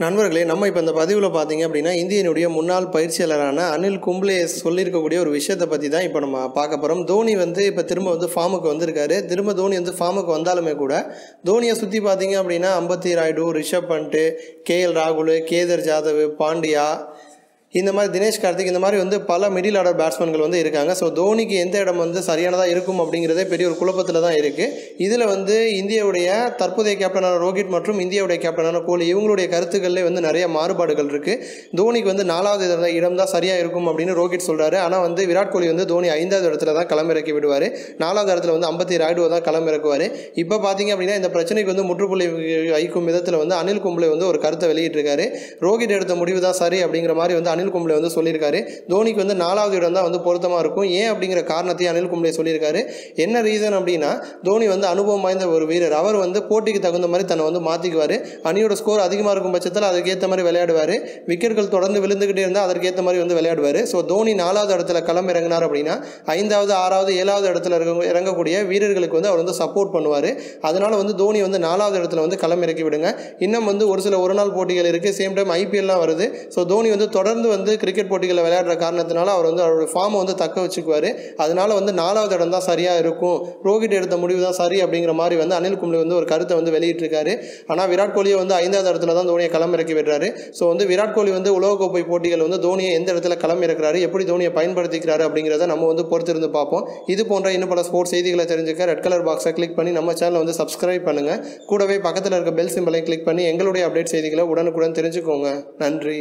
நண்பர்களே நம்ம இப்போ இந்த பதிவில் பார்த்தீங்க அப்படின்னா இந்தியனுடைய முன்னாள் பயிற்சியாளரான அனில் கும்ப்ளே சொல்லியிருக்கக்கூடிய ஒரு விஷயத்தை பற்றி தான் இப்போ நம்ம பார்க்க போகிறோம் தோனி வந்து இப்போ திரும்ப வந்து ஃபார்முக்கு வந்திருக்காரு. திரும்ப தோனி வந்து ஃபார்முக்கு வந்தாலுமே கூட தோனியை சுற்றி பார்த்தீங்க அப்படின்னா அம்பத்தி ராய்டு ரிஷப் பண்ட்டு கேஎல் ராகுல் கேதர் ஜாதவ் பாண்டியா இந்த மாதிரி தினேஷ் கார்த்திக் இந்த மாதிரி வந்து பல மிடில் ஆர்டர் பேட்ஸ்மேன்கள் வந்து இருக்காங்க. ஸோ தோனிக்கு எந்த இடம் வந்து சரியானதாக இருக்கும் அப்படிங்கிறதே பெரிய ஒரு குழப்பத்தில் தான் இருக்குது இதில் வந்து இந்தியாவுடைய தற்போதைய கேப்டனான ரோஹித் மற்றும் இந்தியாவுடைய கேப்டனான கோலி இவங்களுடைய கருத்துக்களில் வந்து நிறைய மாறுபாடுகள் இருக்குது தோனிக்கு வந்து நாலாவது இடம் தான் சரியாக இருக்கும் அப்படின்னு ரோஹித் சொல்கிறாரு ஆனால் வந்து விராட் கோலி வந்து தோனி ஐந்தாவது இடத்துல தான் களமிறக்கி விடுவார். நாலாவது இடத்துல வந்து ஐம்பத்தி ராய்டு தான் களமிறக்குவார். இப்போ பார்த்தீங்க அப்படின்னா இந்த பிரச்சனைக்கு வந்து முற்றுப்புள்ளி வைக்கும் விதத்தில் வந்து அனில் கும்ளே வந்து ஒரு கருத்தை வெளியிட்டிருக்காரு. ரோஹித் எடுத்த முடிவு தான் சரி அப்படிங்கிற மாதிரி வந்து அனில் கும்ளே வந்து சொல்லியிருக்காரு. தோனிக்கு வந்து நாலாவது இடம் தான் வந்து பொருத்தமாக இருக்கும். ஏன் அப்படிங்கிற காரணத்தையும் அனில் கும்ளே சொல்லியிருக்காரு. என்ன ரீசன் அப்படின்னா தோனி வந்து அனுபவம் வாய்ந்த ஒரு வீரர். அவர் வந்து போட்டிக்கு தகுந்த மாதிரி தன்னை வந்து மாற்றிக்குவார் அணியோட ஸ்கோர் அதிகமாக இருக்கும் பட்சத்தில் அதுக்கேற்ற மாதிரி விளையாடுவார். விக்கெட்கள் தொடர்ந்து விழுந்துக்கிட்டே இருந்தால் அதற்கேற்ற மாதிரி வந்து விளையாடுவார். ஸோ தோனி நாலாவது இடத்துல களம் இறங்கினார் அப்படின்னா ஐந்தாவது ஆறாவது ஏழாவது இடத்துல இருக்க இறங்கக்கூடிய வீரர்களுக்கு வந்து அவர் வந்து சப்போர்ட் பண்ணுவார். அதனால் வந்து தோனி வந்து நாலாவது இடத்துல வந்து களம் இறக்கி விடுங்க. இன்னும் வந்து ஒரு சில ஒரு நாள் போட்டிகள் இருக்குது சேம் டைம் ஐபிஎல்லாம் வருது. ஸோ தோனி வந்து தொடர்ந்து வந்து கிரிக்கெட் போட்டிகளில் விளையாடுற காரணத்தினால அவர் வந்து அவருடைய ஃபார்மை வந்து தக்க வச்சுக்குவார். அதனால வந்து நாலாவது இடம் தான் சரியாக இருக்கும். ரோஹித் எடுத்த முடிவு தான் சரி அப்படிங்கிற மாதிரி வந்து அனில் கும்ப்ளே வந்து ஒரு கருத்தை வந்து வெளியிட்டிருக்காரு. ஆனால் விராட் கோலியை வந்து ஐந்தாவது இடத்துல தான் தோனியை களம் இறக்கி விடுறாரு. ஸோ வந்து விராட் கோலி வந்து உலகக்கோப்பை போட்டிகள் வந்து தோனியை எந்த இடத்துல களம் இறக்குறாரு எப்படி தோனியை பயன்படுத்திக்கிறாரு அப்படிங்கிறத நம்ம வந்து பொறுத்திருந்து பார்ப்போம். இது போன்ற இன்னும் பல ஸ்போர்ட்ஸ் செய்திகளை தெரிஞ்சுக்க ரெட் கலர் பாக்ஸை கிளிக் பண்ணி நம்ம சேனலை வந்து சப்ஸ்கிரைப் பண்ணுங்கள் கூடவே பக்கத்தில் இருக்க பெல் சிம்பிளையும் கிளிக் பண்ணி எங்களுடைய அப்டேட் செய்திகளை உடனுக்குடன் தெரிஞ்சுக்கோங்க. நன்றி.